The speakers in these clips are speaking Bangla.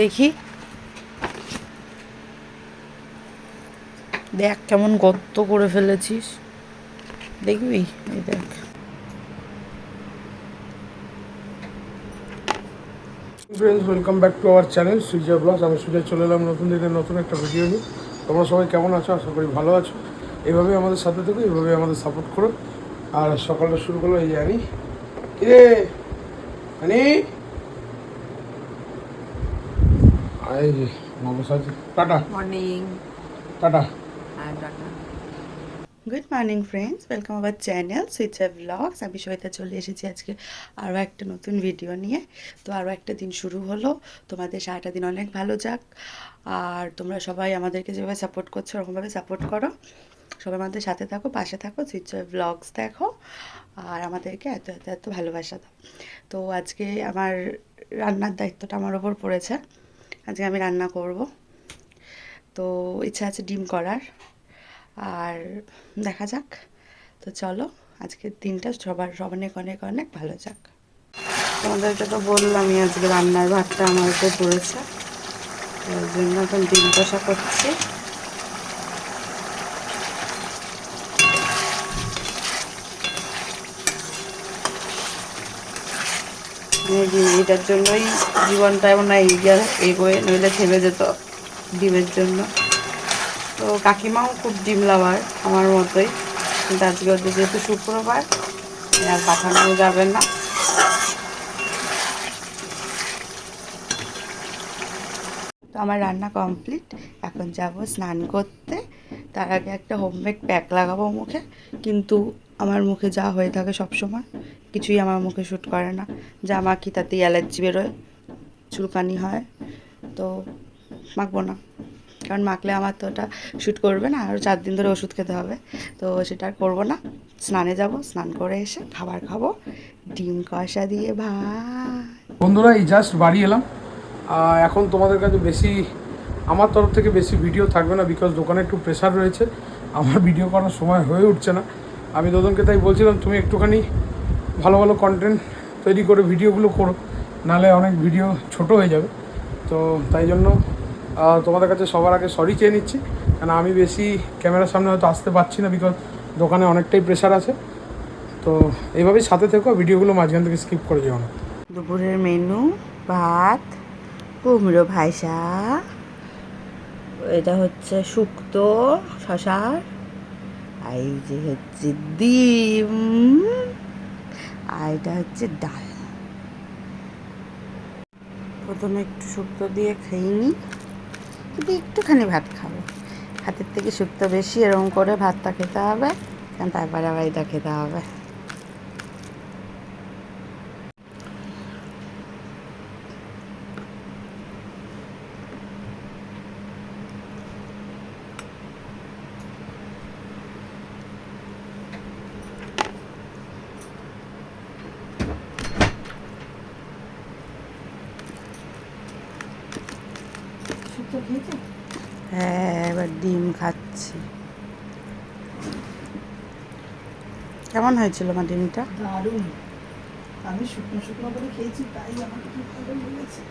দেখি। দেখ কেমন গর্ত করে ফেলেছিস। দেখবি? এই দেখ। Friends welcome back to our channel Sujoy vlogs আমি সুজয় চলে এলাম নতুন দিনের নতুন একটা ভিডিও নিয়ে। তোমরা সবাই কেমন আছো? আশা করি ভালো আছো। এভাবেই আমাদের সাথে থেকো, এভাবেই আমাদের সাপোর্ট করো। আর সকালটা শুরু করল এই জানি কিরে? আনি? এই নবসাজ tata. Morning tata. R tata. Good morning friends welcome our channel switcher vlogs আমি সবিতা চলে এসেছি আজকে আরও একটা নতুন ভিডিও নিয়ে। তো আরও একটা দিন শুরু হলো। তোমাদের সারাটা দিন অনেক ভালো যাক। আর তোমরা সবাই আমাদেরকে যেভাবে সাপোর্ট করছ ওরকমভাবে সাপোর্ট করো। সবাই আমাদের সাথে থাকো পাশে থাকো সুইচার ব্লগস দেখো। আর আমাদেরকে এত এত এত ভালোবাসা দাও। তো আজকে আমার রান্নার দায়িত্বটা আমার ওপর পড়েছে। আজকে আমি রান্না করব। তো ইচ্ছা আছে ডিম করার। আর দেখা যাক। তো চলো আজকের দিনটা সবার সব অনেক অনেক অনেক ভালো যাক। তোমাদেরকে তো বললামই আজকে রান্নার ভাতটা আমার উপর পড়েছে। ওই জন্য এখন ডিম কষা করছি। এটার জন্যই জীবনটা এমন এগিয়ে এগোয়ে নইলে থেমে যেত ডিমের জন্য। তো কাকিমাও খুব ডিম লাভার, আমার মতোই। কিন্তু আজকে ওদের যেহেতু শুক্রবার, আর পাঠানো যাবে না। তো আমার রান্না কমপ্লিট, এখন যাব স্নান করতে। তার আগে একটা হোমমেড প্যাক লাগাবো মুখে, কিন্তু আমার মুখে যা হয়ে থাকে সব সময় কিছুই আমার মুখে শ্যুট করে না। জামা কি তাতেই অ্যালার্জি বেরোয়, চুলকানি হয়, তো মাখবো না। কারণ মাখলে আমার তো ওটা শ্যুট করবে না আর চার দিন ধরে ওষুধ খেতে হবে। তো সেটা আর করব না। স্নানে যাব, স্নান করে এসে খাবার খাব, ডিম কষা দিয়ে ভাত। বন্ধুরা, এই জাস্ট বাড়ি এলাম। এখন তোমাদের কাছে বেশি, আমার তরফ থেকে বেশি ভিডিও থাকবে না বিকজ দোকানে একটু প্রেশার রয়েছে। আমার ভিডিও করার সময় হয়ে উঠছে না। আমি দোদনকে তাই বলছিলাম, তুমি একটুখানি ভালো ভালো কন্টেন্ট তৈরি করে ভিডিওগুলো করো, নাহলে অনেক ভিডিও ছোট হয়ে যাবে। তো তাই জন্য তোমাদের কাছে সবার আগে সরি চেয়ে নিচ্ছি কারণ আমি বেশি ক্যামেরার সামনে হয়তো আসতে পারছি না বিকজ দোকানে অনেকটাই প্রেশার আছে। তো এইভাবেই সাথে থেকো, ভিডিওগুলো মাঝখান থেকে স্কিপ করে যেও না। দুপুরের মেনু ভাত, কুমড়ো ভাইসা, এটা হচ্ছে শুক্তো শশার এই যে হচ্ছে ডিম। আর এটা হচ্ছে ডাল। প্রথমে একটু শুক্তো দিয়ে খেয়ে নিই। কিন্তু একটুখানি ভাত খাব। হাতের থেকে শুক্তো বেশি এরকম করে ভাতটা খেতে হবে, কারণ তারপরে আবার এটা খেতে হবে। হ্যাঁ এবার ডিম খাচ্ছি। কেমন হয়েছিল আমার ডিমটা? দারুণ। আমি শুকনো শুকনো করে খেয়েছি তাই আমার খুব ভালো লেগেছে।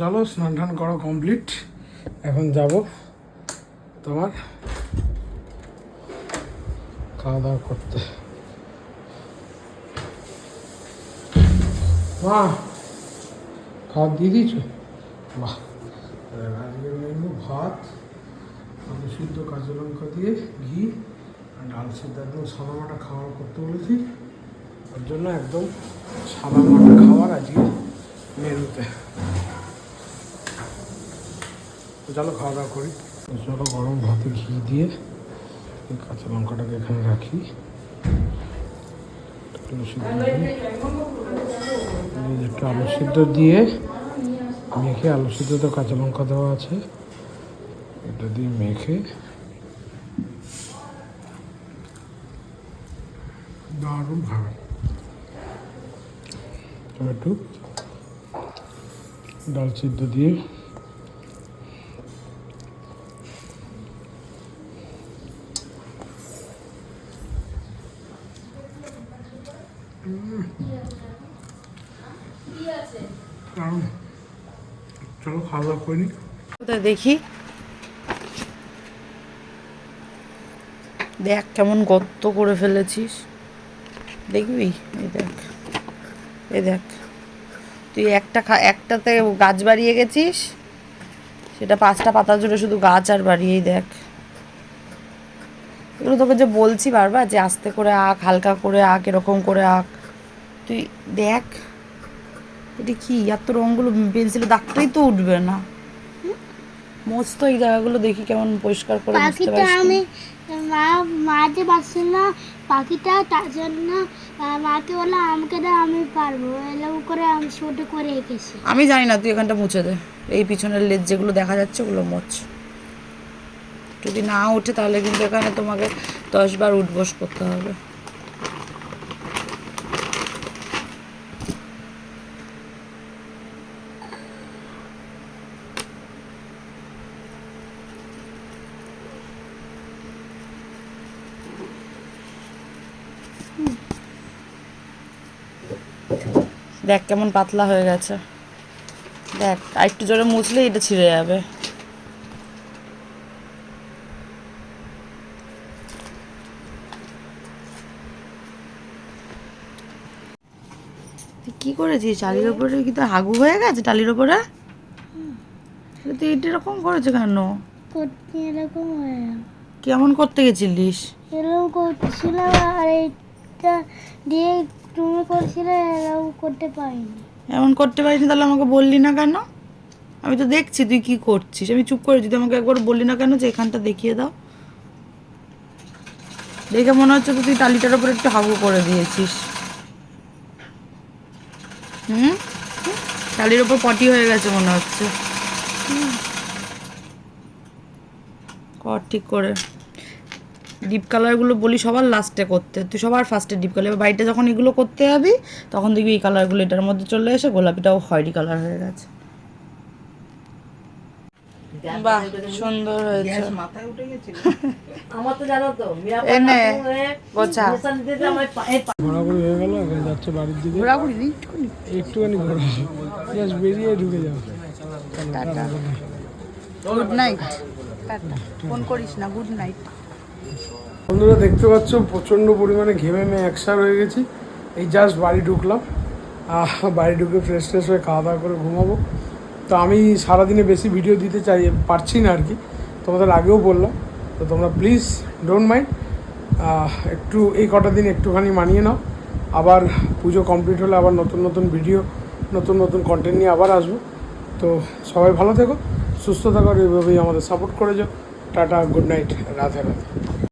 চলো স্নান টান করা কমপ্লিট এখন যাব তোমার খাওয়া দাওয়া করতে। মা খাওয়া দিয়ে দিয়েছ? বাহ। আজকের মেনু ভাত, আলু সিদ্ধ, কাঁচা লঙ্কা দিয়ে ঘি আর ডাল সিদ্ধ। একদম সাদা মাটা খাওয়ার করতে বলেছি। ওর জন্য একদম সাদা মাটা খাওয়ার আজকে মেনুতে। চলো খাওয়া দাওয়া করি। চলো গরম ভাতে ঘি দিয়ে এই কাঁচা লঙ্কাটাকে এখানে রাখি। যে একটু আলু সিদ্ধ দিয়ে মেখে, আলু সিদ্ধ তো কাঁচা লঙ্কা দেওয়া আছে। এটা দিয়ে মেখে। দারুণ ভাবে। একটু ডাল সিদ্ধ দিয়ে কারণ চলো, খাওয়া দাওয়া করি দেখি? দেখ কেমন গর্ত করে ফেলেছিস। দেখবি? এই দেখ। এই দেখ। তুই একটা খা, একটাতে গাছ বাড়িয়ে গেছিস। সেটা পাঁচটা পাতা জুড়ে শুধু গাছ আর বাড়িয়েই দেখ। এগুলো তোকে যে বলছি বারবার যে আস্তে করে আঁক, হালকা করে আঁক, এরকম করে আঁক। তুই দেখ। এটা কি? আর তো রঙগুলো পেন্সিলে দাগটাই তো উঠবে না। মোজ তো এই জায়গাগুলো দেখি কেমন পরিষ্কার করে বুঝতে পারছি আমি মা মাঝে পাচ্ছিল না পাখিটা তার জন্য মাকে বললাম আমাকে দাও আমি পারব। এরকম করে আমি ছোট করে এঁকেছি। আমি জানি না তুই এখানটা মুছে দে। এই পিছনের লেজ যেগুলো দেখা যাচ্ছে ওগুলো মোচ যদি না ওঠে তাহলে কিন্তু এখানে তোমাকে দশ বার উঠবস করতে হবে। দেখ কেমন পাতলা হয়ে গেছে। দেখ আর একটু জোরে মুছলে এটা ছিঁড়ে যাবে। কি করেছিস? টালির ওপরে কি তো হাগু হয়ে গেছে টালির ওপরে? তুই এটা এরকম করেছে কেন? করতে এরকম কেমন করতে গেছিলিস? এরকম করছিলাম আর এইটা দিয়ে তুমি করছিলে এরকম করতে পারিনি। এমন করতে পারিস তাহলে আমাকে বললি না কেন? আমি তো দেখছি তুই কি করছিস। আমি চুপ করে যদি আমাকে একবার বললি না কেন যে এখানটা দেখিয়ে দাও। দেখে মনে হচ্ছে তো তুই তালিটার উপর একটু হাগু করে দিয়েছিস। হুম? তালির ওপর পটি হয়ে গেছে মনে হচ্ছে। কর ঠিক করে। ডিপ কালারগুলো বলি সবার লাস্টে করতে তুই সবার ফার্স্টে ডিপ কালার বাড়িতে যখন এগুলো করতে যাবি তখন দেখবি এই কালারগুলো এটার মধ্যে চলে এসে গোলাপিটাও খয়েরি কালার হয়ে গেছে। বাহ সুন্দর হয়েছে। মাথায় উঠে গেছিল। আমার তো জানো তো এনে গোছা পাশান দিতে আমার পায়ে ঘোরাঘুরি হয়ে গেল এবার যাচ্ছে বাড়ির দিকে। ঘোরাঘুরি নেই একটুখানি ঘোরা। জাস্ট বেরিয়ে ঢুকে যাও। Good night tata. ফোন করিস না গুড নাইট বন্ধুরা, দেখতে পাচ্ছ, প্রচণ্ড পরিমাণে ঘেমে মেয়ে একসার হয়ে গেছি। এই জাস্ট বাড়ি ঢুকলাম। বাড়ি ঢুকে ফ্রেশ ফ্রেশ হয়ে খাওয়া দাওয়া করে ঘুমাবো। তো আমি সারাদিনে বেশি ভিডিও দিতে চাই, পারছি না আর কি। তোমাদের আগেও বললাম। তো তোমরা প্লিজ ডোন্ট মাইন্ড একটু এই কটা দিন একটুখানি মানিয়ে নাও। আবার পুজো কমপ্লিট হলে আবার নতুন নতুন ভিডিও নতুন নতুন কন্টেন্ট নিয়ে আবার আসব। তো সবাই ভালো থেকো, সুস্থ থাকো এইভাবেই আমাদের সাপোর্ট করে যাও। Tata good night Radhe Radhe.